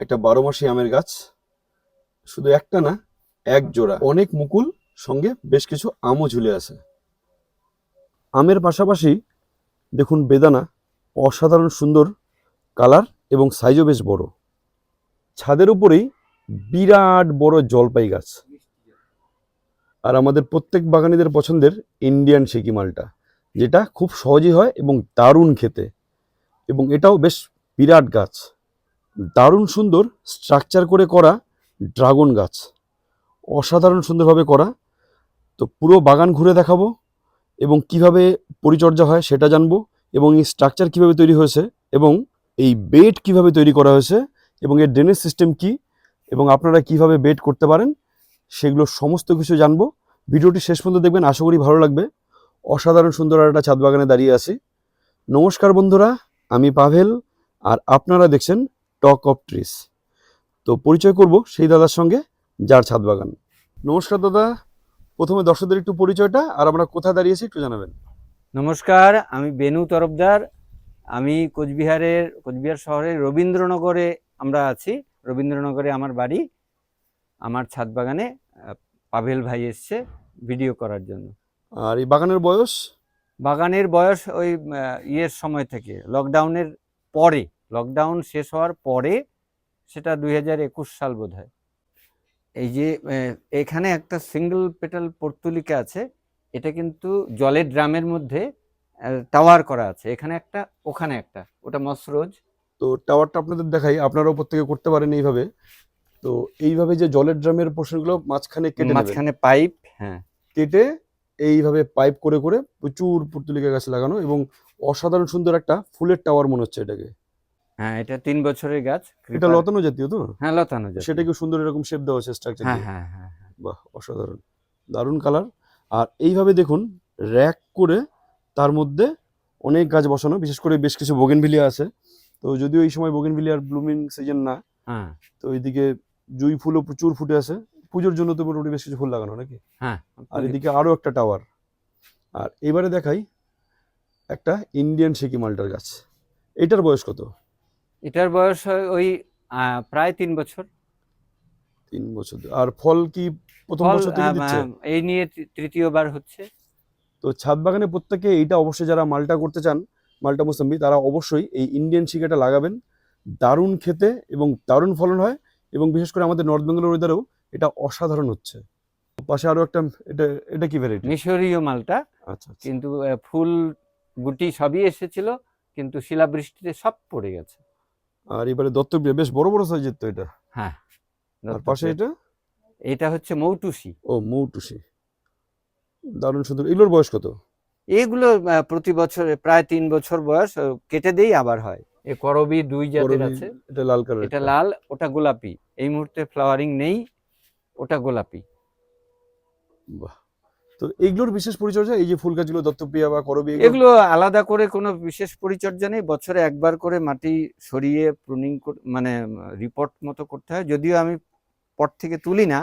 একটা বারো মাসি আমের গাছ, শুধু একটা না, এক জোড়া। অনেক মুকুল, সঙ্গে বেশ কিছু আমও ঝুলে আছে। আমের পাশাপাশি দেখুন বেদানা, অসাধারণ সুন্দর কালার এবং সাইজও বেশ বড়। ছাদের উপরেই বিরাট বড় জলপাই গাছ। আর আমাদের প্রত্যেক বাগানীদের পছন্দের ইন্ডিয়ান সিকি মালটা, যেটা খুব সহজই হয় এবং দারুণ খেতে। এবং এটাও বেশ বিরাট গাছ। দারুণ সুন্দর স্ট্রাকচার করে করা ড্রাগন গাছ। অসাধারণ সুন্দরভাবে করা। তো পুরো বাগান ঘুরে দেখাবো এবং কীভাবে পরিচর্যা হয় সেটা জানব এবং এই স্ট্রাকচার কীভাবে তৈরি হয়েছে এবং এই বেড কীভাবে তৈরি করা হয়েছে এবং এর ড্রেনেজ সিস্টেম কি এবং আপনারা কীভাবে বেড করতে পারেন সেগুলো সমস্ত কিছু জানব। ভিডিওটি শেষ পর্যন্ত দেখবেন, আশা করি ভালো লাগবে। অসাধারণ সুন্দর একটা ছাদ বাগানে দাঁড়িয়ে আছি। নমস্কার বন্ধুরা, আমি পাভেল, আর আপনারা দেখছেন টক অফ ট্রিস তো পরিচয় করব সেই দাদার সঙ্গে যার ছাদ বাগান। নমস্কার দাদা। প্রথমে দর্শকদের একটু পরিচয়টা আর আমরা কোথায় দাঁড়িয়েছি একটু জানাবেন। নমস্কার আমি বেনু তরফদার। আমি কোচবিহারের কোচবিহার শহরের রবীন্দ্রনগরে আমরা আছি। রবীন্দ্রনগরে আমার বাড়ি। আমার ছাদ বাগানে পাভেল ভাই এসছে ভিডিও করার জন্য। আর এই বাগানের বয়স? বাগানের বয়স ওই ইয়ের সময় থেকে লকডাউনের পরে। লকডাউন শেষ হওয়ার পরে সেটা দুই হাজার একুশ সাল বোধ হয় এই যে এখানে একটা সিঙ্গেল পেটাল পর্তুলিকা আছে এটা কিন্তু জলের ড্রামের মধ্যে টাওয়ার করা আছে। এখানে একটা ওখানে একটা। ওটা মসরোজ তো টাওয়ারটা আপনাদের দেখাই আপনারাও প্রত্যেকে করতে পারেন এইভাবে। তো এইভাবে যে জলের ড্রামের পোর্শনগুলো মাঝখানে কেটে মাঝখানে পাইপ হ্যাঁ। কেটে এইভাবে পাইপ করে করে প্রচুর পুর্তুলিকা গাছ লাগানো এবং অসাধারণ সুন্দর একটা ফুলের টাওয়ার মনে হচ্ছে এটাকে। হ্যাঁ এটা তিন বছরের গাছ এটা লতানো জাতীয় তো? হ্যাঁ লতানো জাতীয়। সেটাকে সুন্দর এরকম শেপ দেওয়া আছে স্ট্রাকচার হ্যাঁ হ্যাঁ হ্যাঁ হ্যাঁ। বাহ অসাধারণ। দারুণ কালার আর এইভাবে দেখুন র্যাক করে তার মধ্যে অনেক গাছ বসানো বিশেষ করে বেশ কিছু বোগেনভিলিয়া আছে। তো যদিও এই সময় বোগেনভিলিয়ার ব্লুমিং সিজন না হ্যাঁ। তো এইদিকে জুই ফুলও প্রচুর ফুটে আছে। পুজোর জন্য তো মোটামুটি বেশ কিছু ফুল লাগানো নাকি? হ্যাঁ আর এদিকে আরও একটা টাওয়ার আর এবারে দেখাই একটা ইন্ডিয়ান সিকি মাল্টার গাছ। এটার বয়স কত? এটার বয়স হয় ওই প্রায় তিন বছর। তিন বছর। আর ফল কি প্রথম বছর থেকে দিচ্ছে? এই নিয়ে তৃতীয়বার হচ্ছে। তো ছাদ বাগানে প্রত্যেকে এইটা অবশ্যই যারা মালটা করতে চান মালটা মোসাম্বি তারা অবশ্যই এই ইন্ডিয়ান শিকাটা লাগাবেন। দারুণ খেতে এবং দারুণ ফলন হয় এবং বিশেষ করে আমাদের নর্থ বেঙ্গল ওয়েদারেও এটা অসাধারণ হচ্ছে। পাশে আরও একটা এটা এটা কি ভ্যারাইটি মিশরীয় মালটা। আচ্ছা আচ্ছা। কিন্তু ফুল গুটি সবই এসেছিল কিন্তু শিলাবৃষ্টিতে সব পড়ে গেছে। আর এবারে দত্তপ্রিয়া বেশ বড় বড় সাইজের তো এটা। হ্যাঁ। আর পাশে এটা? এটা হচ্ছে মৌটুসি। ও মৌটুসি। দারুণ সুন্দর। এগুলোর বয়স কত? এগুলো প্রতি বছর প্রায় তিন বছর বয়স কেটে দেই আবার হয়। এ করবি দুই জাতের আছে। এটা লাল কালার এটা লাল ওটা গোলাপি। এই মুহূর্তে ফ্লাওয়ারিং নেই ওটা গোলাপি। বাহ। তো এগুলোর বিশেষ পরিচর্যা এই যে ফুল গাছগুলো দত্তপ্রিয়া বা করবি এগুলো? আলাদা করে কোনো বিশেষ পরিচর্যা নেই। বছরে একবার করে মাটি সরিয়ে প্রুনিং মানে রিপোর্ট মতো করতে হয়। যদিও আমি পট থেকে তুলি না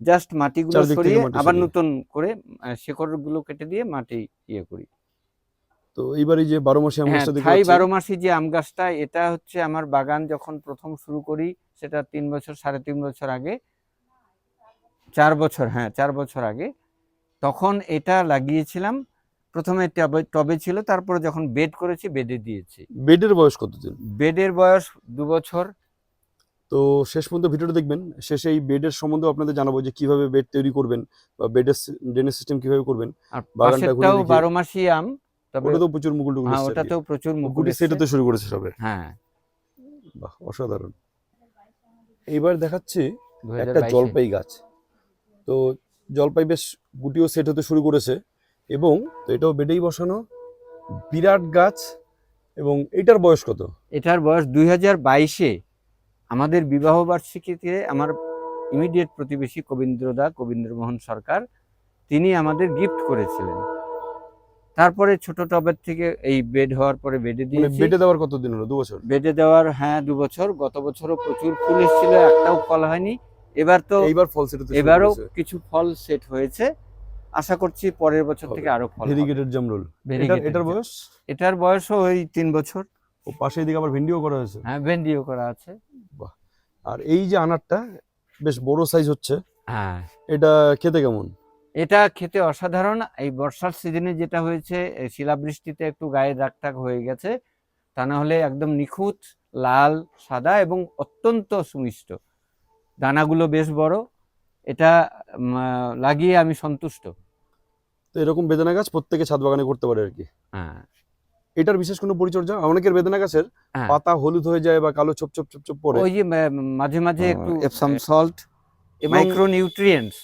জাস্ট মাটিগুলো সরিয়ে আবার নতুন করে শেকড়গুলো কেটে দিয়ে মাটি ইয়ে করি। তো এইবার এই যে বারো মাসে আম হ্যাঁ গাছটা দেখতে বারো মাসি যে আম গাছটা এটা হচ্ছে আমার বাগান যখন প্রথম শুরু করি সেটা তিন বছর সাড়ে তিন বছর আগে চার বছর হ্যাঁ চার বছর আগে তখন এটা লাগিয়েছিলাম। প্রথমে টবে টবে ছিল তারপরে যখন বেড করেছি বেডে দিয়েছি। বেডের বয়স কতদিন? বেডের বয়স দু বছর। তো শেষ পর্যন্ত ভিডিওটা দেখবেন। শেষে এই বেডের সম্বন্ধে আপনাদের জানাব যে কীভাবে বেড তৈরি করবেন বা বেডের ড্রেনেজ সিস্টেম কীভাবে করবেন। আর বাগানটা ঘুরে বারো মাসি আম তবে ওটা তো প্রচুর মুকুল টুকুল হ্যাঁ কি। ওটাতেও প্রচুর মুকুল এসছে। সেটাতে শুরু করেছে সবে। হ্যাঁ। বাহ অসাধারণ। এইবার দেখাচ্ছি একটা জলপাই গাছ। তো জলপাই বেশ গুটিও সেট হতে শুরু করেছে এবং তো এটাও বেডেই বসানো বিরাট গাছ এবং এটার বয়স কত? এটার বয়স দুই হাজার বাইশে। আমাদের বিবাহ বার্ষিকীতে আমার ইমিডিয়েট প্রতিবেশী কবীন্দ্রদা কবীন্দ্রমোহন সরকার তিনি আমাদের গিফট করেছিলেন। তারপরে ছোট টবের থেকে এই বেড হওয়ার পরে বেডে দিয়ে বেডে দেওয়ার কতদিন হলো? দু বছর বেডে দেওয়ার হ্যাঁ দু বছর গত বছরও প্রচুর ফুল এসেছিল একটাও ফল হয়নি। এবার তো এবার ফল সেট এবারও কিছু ফল সেট হয়েছে। আশা করছি পরের বছর থেকে আরও ফল। ভেরিগেটেড জামরুল এটার Variegated এটার বয়স? ওই তিন বছর। ও পাশে এদিকে আবার ভিন্ডিও করা হয়েছে। হ্যাঁ ভেন্ডিও করা আছে। বাহ। আর এই যে আনারটা বেশ বড় সাইজ হচ্ছে। হ্যাঁ। এটা খেতে কেমন? এটা খেতে অসাধারণ। এই বর্ষার সিজনে যেটা হয়েছে শিলাবৃষ্টিতে একটু গায়ে দাগ হয়ে গেছে। তা না হলে একদম নিখুঁত লাল সাদা এবং অত্যন্ত সুমিষ্ট। দানাগুলো বেশ বড়। এটা লাগিয়ে আমি সন্তুষ্ট। তো এরকম বেদানা গাছ প্রত্যেকে ছাদ বাগানে করতে পারে আর কি? হ্যাঁ। এটার বিশেষ কোনো পরিচর্যা? অনেকের বেদানা গাছের হ্যাঁ। পাতা হলুদ হয়ে যায় বা কালো ছোপ ছোপ ছোপ ছোপ পড়ে। ওই যে মাঝে মাঝে একটু এপসাম সল্ট মাইক্রো নিউট্রিয়েন্টস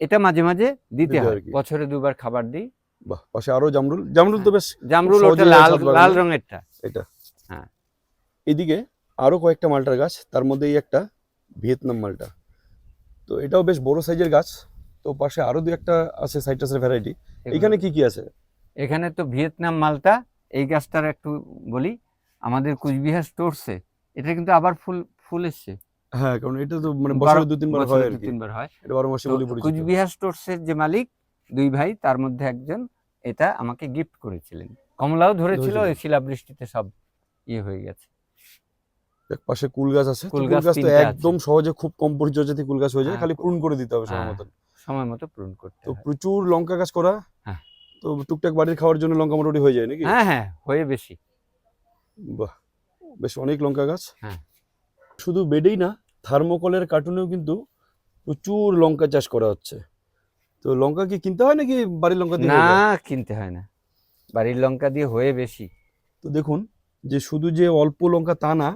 এটা মাঝে মাঝে দিতে হয় আর কি। বছরে দুবার খাবার দিই। বাহ পাশে আরও জামরুল। জামরুল তো বেশ জামরুল ওটা লাল লাল রঙেরটা। এটা। হ্যাঁ। এদিকে আরও কয়েকটা মালটার গাছ তার মধ্যে এই একটা ভিয়েতনাম মালটা। তো এটাও বেশ বড় সাইজের গাছ। তো পাশে আরও দু একটা আছে সাইট্রাসের ভ্যারাইটি এখানে কি কি আছে? এখানে তো ভিয়েতনাম মালটা এই গাছটার একটু বলি আমাদের কুচবিহার স্টোরসে এটা কিন্তু আবার ফুল ফুল এসছে। হ্যাঁ কারণ এটা তো মানে বছরে দু তিনবার হয় আর কি। তিনবার হয়। এটা বারো মাসে বলি পরিচিত। কুচবিহার স্টোরসের যে মালিক দুই ভাই তার মধ্যে একজন এটা আমাকে গিফট করেছিলেন। কমলাও ধরেছিল। ওই শিলাবৃষ্টিতে সব ইয়ে হয়ে গেছে। এক পাশে কুল গাছ আছে কুল গাছ তো একদম সহজে খুব কম পরিচর্যাতে কুল গাছ হয়ে যায় হ্যাঁ, খালি পূরণ করে দিতে হবে সময় হ্যাঁ, মতন। সময় মতো পূরণ করতে তো প্রচুর লঙ্কা গাছ করা হ্যাঁ। তো টুকটাক বাড়ির খাওয়ার জন্য লঙ্কা মোটামুটি হয়ে যায় নাকি? হ্যাঁ হ্যাঁ হয়ে বেশি। বাহ বেশ অনেক লঙ্কা গাছ। হ্যাঁ। শুধু বেডেই না থার্মোকলের কার্টুনেও কিন্তু প্রচুর লঙ্কা চাষ করা হচ্ছে। তো লঙ্কা কি কিনতে হয় নাকি বাড়ির লঙ্কা দিয়ে না কিনতে হয় না। বাড়ির লঙ্কা দিয়ে হয়ে বেশি। তো দেখুন যে শুধু যে অল্প লঙ্কা তা না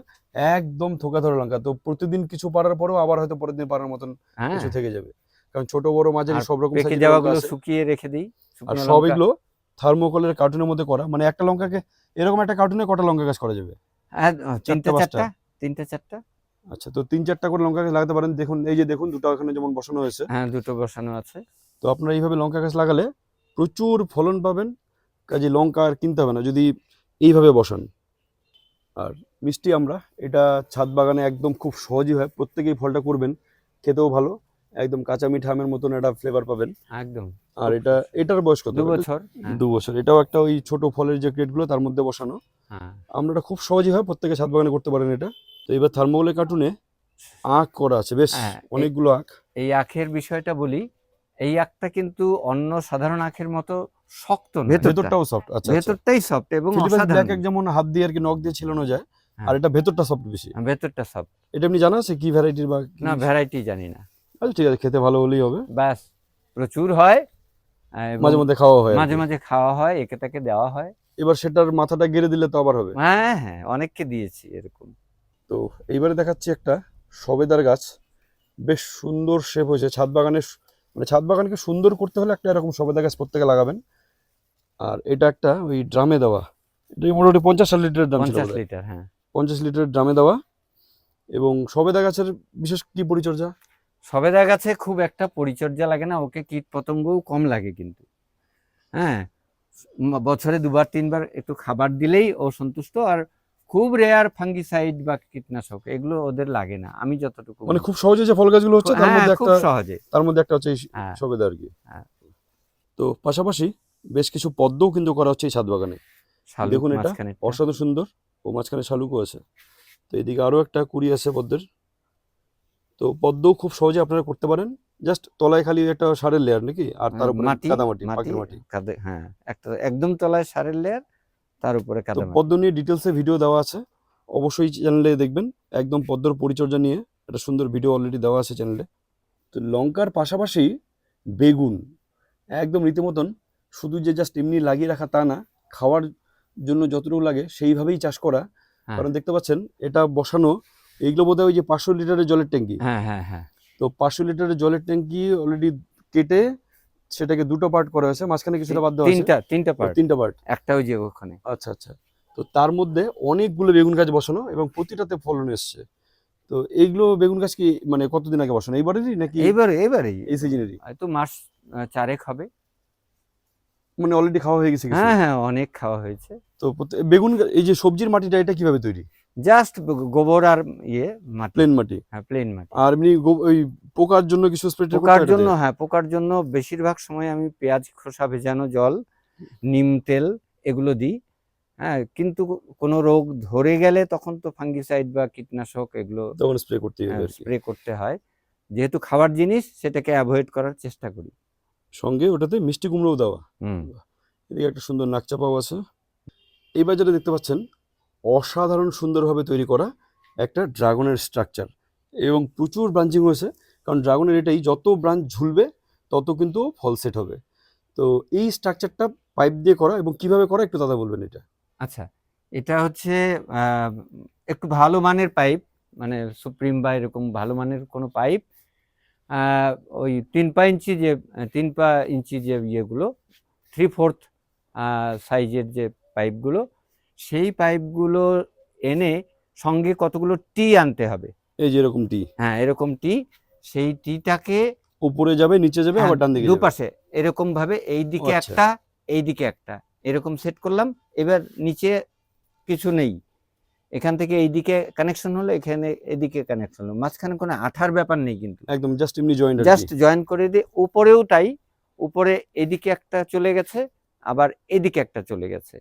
একদম থোকা ধরা লঙ্কা। তো প্রতিদিন কিছু পারার পরেও আবার হয়তো পরের দিন পারার মতন হ্যাঁ। কিছু থেকে যাবে। কারণ ছোট বড় মাঝারি সব রকম এর যাওয়াগুলো শুকিয়ে রেখে দিই আর সব এগুলো থার্মোকলের কার্টুনের মধ্যে করা। মানে একটা লঙ্কাকে এরকম একটা কার্টুনে কটা লঙ্কা গাছ করা যাবে? হ্যাঁ, তিনটে চারটা? তিনটে চারটা? আচ্ছা তো তিন চারটা করে লঙ্কা গাছ লাগাতে পারেন। দেখুন এই যে দেখুন দুটো এখানে যেমন বসানো হয়েছে। হ্যাঁ দুটো বসানো আছে। তো আপনারা এইভাবে লঙ্কা গাছ লাগালে প্রচুর ফলন পাবেন। কাজে লঙ্কা আর কিনতে হবে না যদি এইভাবে বসান। আর মিষ্টি আমরা। এটা ছাদ বাগানে একদম খুব সহজই হয়। প্রত্যেকেই ফলটা করবেন খেতেও ভালো। একদম কাঁচা মিঠা আমের মতন একটা ফ্লেভার পাবেন। একদম। আর এটা এটার বয়স কত? দু বছর হ্যাঁ, দু বছর। এটাও একটা ওই ছোট ফলের যে ক্রেটগুলো তার মধ্যে বসানো। হ্যাঁ। আমরা এটা খুব সহজই হয় প্রত্যেকে ছাদ বাগানে করতে পারেন এটা। তো এবার থার্মোকলের কার্টুনে আখ করা আছে। বেশ হ্যাঁ, অনেকগুলো আখ। এই আখের বিষয়টা বলি এই আখটা কিন্তু অন্য সাধারণ আখের মতো শক্ত ভেতরটাও সফট আচ্ছা আচ্ছা। ভেতরটাই সফট এবং অসাধারণ। যেমন হাত দিয়ে আর কি নখ দিয়ে ছিলানো যায় হ্যাঁ। আর এটা ভেতরটা সফট বেশি। হ্যাঁ, ভেতরটা সফট এটা এমনি জানা আছে কি ভ্যারাইটির বা না ভ্যারাইটি জানি না। আচ্ছা ঠিক আছে খেতে ভালো হলেই হবে। ব্যাস প্রচুর হয় মাঝে মধ্যে খাওয়া হয় মাঝে মাঝে খাওয়া হয় একে তাকে দেওয়া হয়। এবার সেটার মাথাটা গেড়ে দিলে তো আবার হবে। হ্যাঁ হ্যাঁ অনেককে দিয়েছি এরকম। তো এইবারে দেখাচ্ছি একটা সবেদার গাছ। বেশ সুন্দর শেপ হয়েছে। ছাদ বাগানে মানে ছাদ বাগানকে সুন্দর করতে হলে একটা এরকম সবেদা গাছ প্রত্যেকে লাগাবেন। আর এটা একটা ওই ড্রামে দেওয়া। এটা মোটামুটি পঞ্চাশ লিটারের দাম পঞ্চাশ লিটার হ্যাঁ। পঞ্চাশ লিটারের ড্রামে দেওয়া এবং সবেদা গাছের বিশেষ কি পরিচর্যা? সবেদা গাছে খুব একটা পরিচর্যা লাগে না ওকে কীট পতঙ্গও কম লাগে কিন্তু। হ্যাঁ বছরে দুবার তিনবার একটু খাবার দিলেই ও সন্তুষ্ট আর খুব রেয়ার ফাঙ্গিসাইড বা কীটনাশক এগুলো ওদের লাগে না। আমি যতটুকু মানে খুব সহজে যে ফল গাছগুলো হচ্ছে তার হ্যাঁ, মধ্যে খুব একটা সহজে। তার মধ্যে একটা হচ্ছে হ্যাঁ। সবেদা আর কি। হ্যাঁ। তো পাশাপাশি বেশ কিছু পদ্মও কিন্তু করা হচ্ছে এই ছাদ বাগানে। দেখুন এটা, অসাধু সুন্দর। ও মাঝখানে শালুকও আছে। তো এদিকে আরও একটা কুড়ি আছে পদ্মের। তো পদ্মও খুব সহজে আপনারা করতে পারেন। জাস্ট তলায় খালি একটা সারের লেয়ার নাকি? আর তার উপরে মাটি, কাদামাটি মাটি পাখির মাটি। হ্যাঁ একটা একদম তলায় সারের লেয়ার তার উপরে কাদা। পদ্ম নিয়ে ডিটেলসে ভিডিও দেওয়া আছে। অবশ্যই চ্যানেলে দেখবেন। একদম পদ্মর পরিচর্যা নিয়ে একটা সুন্দর ভিডিও অলরেডি দেওয়া আছে চ্যানেলে তো লঙ্কার পাশাপাশি বেগুন একদম রীতিমতন। শুধু যে জাস্ট এমনি লাগিয়ে রাখা তা না খাওয়ার জন্য যতটুকু লাগে সেইভাবেই চাষ করা। হ্যাঁ। কারণ দেখতে পাচ্ছেন এটা বসানো এইগুলো বোধহয় ওই যে পাঁচশো লিটারের জলের ট্যাঙ্কি। হ্যাঁ হ্যাঁ হ্যাঁ। তো পাঁচশো লিটারের জলের ট্যাঙ্কি অলরেডি কেটে সেটাকে দুটো পার্ট করা হয়েছে মাঝখানে কিছুটা বাদ দেওয়া তিনটা তিনটা পার্ট তিনটা পার্ট একটা ওই যে ওখানে। আচ্ছা আচ্ছা। তো তার মধ্যে অনেকগুলো বেগুন গাছ বসানো এবং প্রতিটাতে ফলন এসছে। তো এইগুলো বেগুন গাছ কি মানে কতদিন আগে বসানো? এইবারেরই নাকি এইবারে এবারেই এই সিজনেরই হয়তো মাস চারেক হবে। মানে অলরেডি খাওয়া হয়ে গেছে হ্যাঁ হ্যাঁ অনেক খাওয়া হয়েছে। তো বেগুন এই যে সবজির মাটিটা এটা কীভাবে তৈরি? জাস্ট গোবর আর ইয়ে মাটি। প্লেন মাটি? হ্যাঁ প্লেন মাটি। আর এমনি ওই পোকার জন্য কিছু স্প্রে পোকার জন্য হ্যাঁ পোকার জন্য বেশিরভাগ সময় আমি পেঁয়াজ খোসা ভেজানো জল নিম তেল এগুলো দিই। হ্যাঁ কিন্তু কোনো রোগ ধরে গেলে তখন তো ফাঙ্গিসাইড বা কীটনাশক এগুলো তখন স্প্রে করতে স্প্রে করতে হয়। যেহেতু খাবার জিনিস সেটাকে অ্যাভয়েড করার চেষ্টা করি। সঙ্গে ওটাতে মিষ্টি কুমড়োও দেওয়া। হুম। এদিকে একটা সুন্দর নাকচাপাও আছে। এইবার যেটা দেখতে পাচ্ছেন অসাধারণ সুন্দরভাবে তৈরি করা একটা ড্রাগনের স্ট্রাকচার এবং প্রচুর ব্রাঞ্চিং হয়েছে কারণ ড্রাগনের এটাই যত ব্রাঞ্চ ঝুলবে তত কিন্তু ফল সেট হবে। তো এই স্ট্রাকচারটা পাইপ দিয়ে করা এবং কীভাবে করা একটু দাদা বলবেন এটা। আচ্ছা এটা হচ্ছে একটু ভালো মানের পাইপ মানে সুপ্রিম বা এরকম ভালো মানের কোনো পাইপ ওই তিন পা ইঞ্চি যে তিন পা ইঞ্চি যে ইয়েগুলো থ্রি ফোর্থ সাইজের যে পাইপগুলো সেই পাইপগুলো এনে সঙ্গে কতগুলো টি আনতে হবে? এই যে এরকম টি। হ্যাঁ এরকম টি সেই টিটাকে উপরে যাবে নিচে যাবে আবার ডান দিকে দুপাশে এরকম ভাবে এই দিকে আচ্ছা। একটা এই দিকে একটা। এরকম সেট করলাম এবার নিচে কিছু নেই। এখান থেকে এই দিকে কানেকশন হলো এখানে এদিকে কানেকশন হলো। মাঝখানে কোনো আঠার ব্যাপার নেই কিন্তু। একদম জাস্ট এমনি জয়েন জাস্ট জয়েন করে দিয়ে উপরেও তাই উপরে এদিকে একটা চলে গেছে আবার এদিকে একটা চলে গেছে।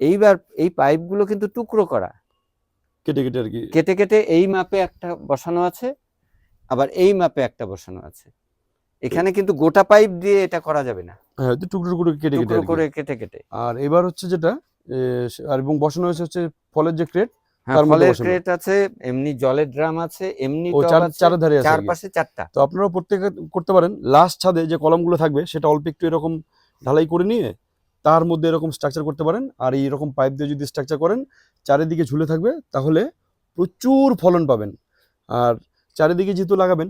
এইবার এই পাইপগুলো কিন্তু টুকরো করা। কেটে কেটে আর কি। কেটে কেটে এই মাপে একটা বসানো আছে আবার এই মাপে একটা বসানো আছে। এখানে কিন্তু গোটা পাইপ দিয়ে এটা করা যাবে না। হ্যাঁ টুকরো টুকরো কেটে কেটে টুকরো করে কেটে কেটে। আর এবার হচ্ছে যেটা আর এবং বসানো হয়েছে হচ্ছে ফলের যে ক্রেট ফলের ক্রেট আছে এমনি জলের ড্রাম আছে এমনি ও আছে, চারের ধারে আছে। আর কি। চারপাশে চারটা। তো আপনারাও প্রত্যেকে করতে পারেন। লাস্ট ছাদে যে কলমগুলো থাকবে সেটা অল্প একটু এরকম ঢালাই করে নিয়ে তার মধ্যে এরকম স্ট্রাকচার করতে পারেন। আর এই রকম পাইপ দিয়ে যদি স্ট্রাকচার করেন চারিদিকে ঝুলে থাকবে তাহলে প্রচুর ফলন পাবেন। আর চারিদিকে যেহেতু লাগাবেন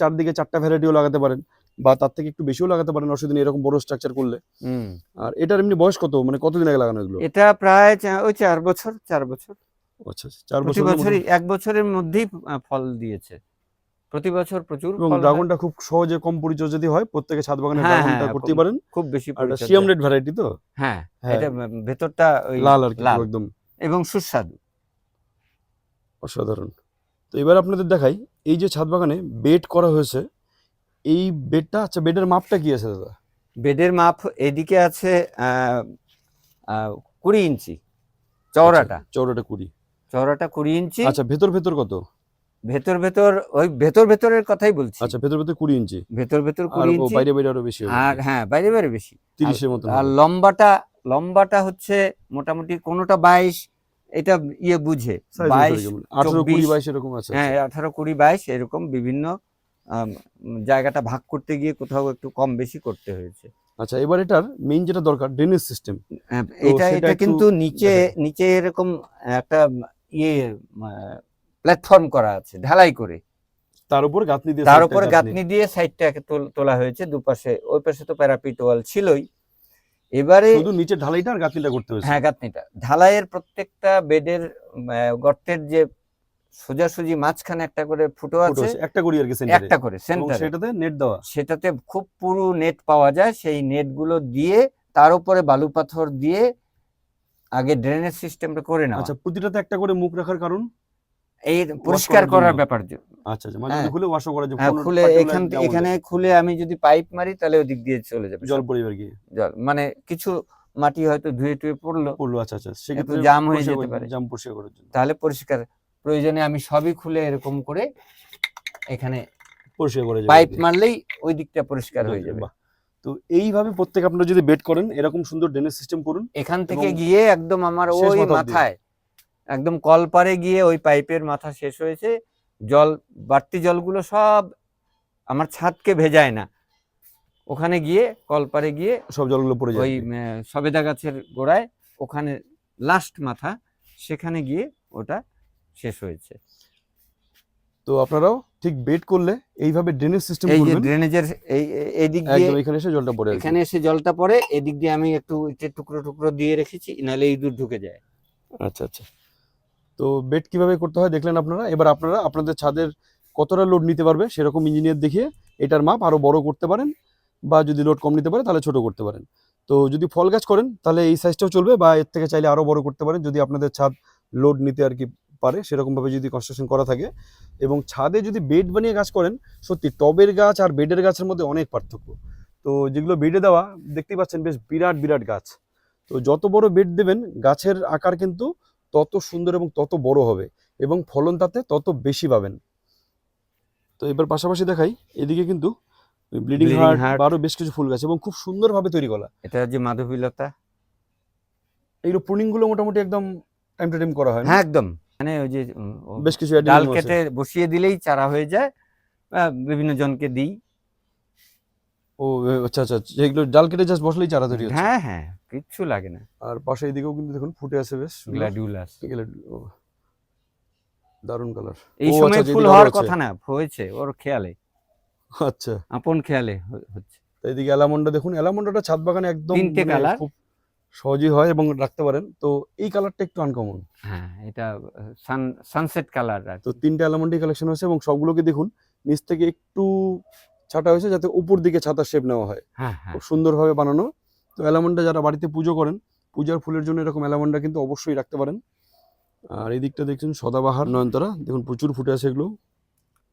চারদিকে চারটা ভ্যারাইটিও লাগাতে পারেন বা তার থেকে একটু বেশিও লাগাতে পারেন অসুবিধা নেই এরকম বড় স্ট্রাকচার করলে। হুম। আর এটার এমনি বয়স কত? মানে কতদিন আগে লাগানো এগুলো? এটা প্রায় ওই চার বছর চার বছর। আচ্ছা আচ্ছা, চার প্রতি বছর বছরই এক বছরের মধ্যেই ফল দিয়েছে। প্রতি বছর প্রচুর এবং ড্রাগনটা খুব সহজে কম পরিচর্যা যদি হয় প্রত্যেকে ছাদ বাগানে হ্যাঁ, ড্রাগনটা হ্যাঁ, করতেই খুব পারেন। খুব বেশি। সিয়াম রেড ভ্যারাইটি তো? হ্যাঁ হ্যাঁ। এটা ভেতরটা ওই লাল আর কি একদম। এবং সুস্বাদু। অসাধারণ। তো এবার আপনাদের দেখাই এই যে ছাদ বাগানে বেড করা হয়েছে এই বেডটা আচ্ছা বেডের মাপটা কি আছে দাদা? বেডের মাপ এদিকে আছে কুড়ি ইঞ্চি চওড়াটা। আচ্ছা, চওড়াটা কুড়ি। চওড়াটা কুড়ি ইঞ্চি। আচ্ছা ভেতর ভেতর কত? ভেতর ভেতর ওই ভেতর ভেতরের কথাই বলছি। আচ্ছা ভেতর ভেতর কুড়ি ইঞ্চি। ভেতর ভেতর কুড়ি ইঞ্চি। বাইরে বাইরে আরও বেশি আর হ্যাঁ বাইরে বাইরে বেশি। তিরিশের মতন আর লম্বাটা লম্বাটা হচ্ছে মোটামুটি কোনোটা বাইশ এটা ইয়ে বুঝে। বাইশ আঠারো কুড়ি বাইশ এরকম আছে। হ্যাঁ আঠারো কুড়ি বাইশ এরকম বিভিন্ন জায়গাটা ভাগ করতে গিয়ে কোথাও একটু কম বেশি করতে হয়েছে। আচ্ছা এবার এটার মেইন যেটা দরকার ড্রেনেজ সিস্টেম হ্যাঁ, এটা এটা কিন্তু নিচে নিচে এরকম একটা ইয়ে প্ল্যাটফর্ম করা আছে ঢালাই করে। তার উপর গাঁথনি দিয়ে তার টা গাঁথনি। দিয়ে সাইডটাকে তোলা হয়েছে দুপাশে ওই পাশে তো প্যারাপিট ওয়াল ছিলই। এবারে শুধু নিচে ঢালাইটা আর গাঁথনিটা করতে হয়েছে? হ্যাঁ গাঁথনিটা। ঢালাইয়ের প্রত্যেকটা বেডের গর্তের যে সোজাসুজি মাঝখানে একটা করে ফুটো আছে একটা করি আর কি সেন্টারে একটা করে সেন্টারে সেটাতে নেট দেওয়া। সেটাতে খুব পুরো নেট পাওয়া যায় সেই নেটগুলো দিয়ে তার উপরে বালু পাথর দিয়ে আগে ড্রেনেজ সিস্টেমটা করে নেওয়া। আচ্ছা প্রতিটাতে একটা করে মুখ রাখার কারণ? এই পরিষ্কার করার ব্যাপার আচ্ছা আচ্ছা মানে হ্যাঁ। খুলে ওয়াশও করা যায় হ্যাঁ খুলে এখান এখানে খুলে আমি যদি পাইপ মারি তাহলে ওদিক দিয়ে চলে যাবে। জল আর কি জল মানে কিছু মাটি হয়তো ধুয়ে টুয়ে পড়ল। পড়ল আচ্ছা আচ্ছা সেক্ষেত্রে জাম হয়ে যেতে পারে। জাম পরিষ্কার করার জন্য। তাহলে পরিষ্কার প্রয়োজনে আমি সবই খুলে এরকম করে এখানে পরিষ্কার করে পাইপ মারলেই ওই দিকটা পরিষ্কার হয়ে যাবে। বাহ। তো এইভাবে প্রত্যেক আপনারা যদি বেড করেন এরকম সুন্দর ড্রেনেজ সিস্টেম করুন এখান থেকে গিয়ে একদম আমার ওই মাথায় একদম কলপারে গিয়ে ওই পাইপের মাথা শেষ হয়েছে জল বাড়তি জলগুলো সব আমার ছাদকে ভেজায় না। ওখানে গিয়ে কলপারে গিয়ে সব জলগুলো পড়ে যায়। ওই সবেদা গাছের গোড়ায় ওখানে লাস্ট মাথা সেখানে গিয়ে ওটা শেষ হয়েছে। তো আপনারাও ঠিক বেড করলে এইভাবে ড্রেনেজ সিস্টেম এই যে ড্রেনেজের এই এই- এই দিক দিয়ে এখানে এসে জলটা পড়ে এখানে এসে জলটা পড়ে এদিক দিয়ে আমি একটু ইটের টুকরো টুকরো দিয়ে রেখেছি নাহলে ইঁদুর ঢুকে যায়। আচ্ছা আচ্ছা। তো বেড কীভাবে করতে হয় দেখলেন আপনারা? এবার আপনারা আপনাদের ছাদের কতটা লোড নিতে পারবে সেরকম ইঞ্জিনিয়ার দেখিয়ে এটার মাপ আরও বড় করতে পারেন বা যদি লোড কম নিতে পারে তাহলে ছোট করতে পারেন। তো যদি ফল গাছ করেন তাহলে এই সাইজটাও চলবে বা এর থেকে চাইলে আরও বড় করতে পারেন যদি আপনাদের ছাদ লোড নিতে আর কি পারে সেরকমভাবে যদি কনস্ট্রাকশন করা থাকে এবং ছাদে যদি বেড বানিয়ে গাছ করেন সত্যি টবের গাছ আর বেডের গাছের মধ্যে অনেক পার্থক্য। তো যেগুলো বেডে দেওয়া দেখতেই পাচ্ছেন বেশ বিরাট বিরাট গাছ। তো যত বড় বেড দেবেন গাছের আকার কিন্তু তত সুন্দর এবং তত বড় হবে এবং ফলন তাতে তত বেশি পাবেন। তো এবার পাশাপাশি দেখাই এদিকে কিন্তু ব্লিডিং হার্ট heart। বা আরও বেশ কিছু ফুল গাছ এবং খুব সুন্দরভাবে তৈরি করা এটা হচ্ছে মাধবীলতা। এইগুলো প্রুনিংগুলো মোটামুটি একদম টাইম টু টাইম করা হয়? হ্যাঁ একদম। মানে ওই যে বেশ কিছু ডাল কেটে বসিয়ে দিলেই চারা হয়ে যায়। বিভিন্ন জনকে দিই। ও আচ্ছা আচ্ছা যেগুলো ডাল কেটে জাস্ট বসলেই চারা তৈরি হচ্ছে? হ্যাঁ হ্যাঁ কিচ্ছু লাগে না। আর পাশে এদিকেও কিন্তু দেখুন ফুটে আছে বেশ। গ্ল্যাডিউলাস দারুণ কালার এই সময় আচ্ছা, ফুল হওয়ার কথা না হয়েছে ওর খেয়ালে। আচ্ছা। আপন খেয়ালে হচ্ছে। এদিকে অ্যালামন্ডা দেখুন অ্যালামন্ডাটা ছাদ বাগানে একদম তিনটে মানে colour। খুব সহজেই হয় এবং রাখতে পারেন। তো এই কালারটা একটু আনকমন হ্যাঁ এটা সান সানসেট কালার তো তিনটে অ্যালামন্ডি কালেকশন হয়েছে এবং সবগুলোকে দেখুন নিচ থেকে একটু ছাটা হয়েছে যাতে উপর দিকে ছাতার শেপ নেওয়া হয়। হ্যাঁ হ্যাঁ। খুব সুন্দরভাবে বানানো। তো অ্যালামন্ডা যারা বাড়িতে পুজো করেন পূজার ফুলের জন্য এরকম অ্যালামন্ডা কিন্তু অবশ্যই রাখতে পারেন। আর এই দিকটা দেখছেন সদাবাহার নয়নতারা। দেখুন প্রচুর ফুটে আছে এগুলো।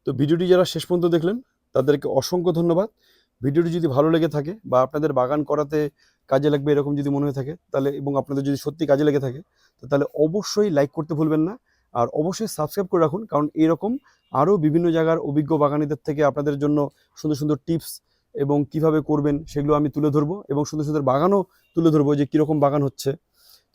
তো ভিডিওটি যারা শেষ পর্যন্ত দেখলেন তাদেরকে অসংখ্য ধন্যবাদ। ভিডিওটি যদি ভালো লেগে থাকে বা আপনাদের বাগান করাতে কাজে লাগবে এরকম যদি মনে হয়ে থাকে, তাহলে এবং আপনাদের যদি সত্যি কাজে লেগে থাকে, তো তাহলে অবশ্যই লাইক করতে ভুলবেন না। আর অবশ্যই সাবস্ক্রাইব করে রাখুন, কারণ এরকম আরও বিভিন্ন জায়গার অভিজ্ঞ বাগানীদের থেকে আপনাদের জন্য সুন্দর সুন্দর টিপস এবং কীভাবে করবেন সেগুলো আমি তুলে ধরবো এবং সুন্দর সুন্দর বাগানও তুলে ধরবো যে কীরকম বাগান হচ্ছে।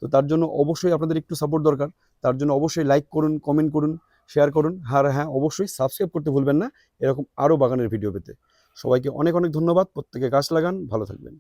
তো তার জন্য অবশ্যই আপনাদের একটু সাপোর্ট দরকার, তার জন্য অবশ্যই লাইক করুন কমেন্ট করুন শেয়ার করুন, আর হ্যাঁ অবশ্যই সাবস্ক্রাইব করতে ভুলবেন না এরকম আরও বাগানের ভিডিও পেতে। সবাইকে অনেক অনেক ধন্যবাদ, প্রত্যেকে গাছ লাগান, ভালো থাকবেন।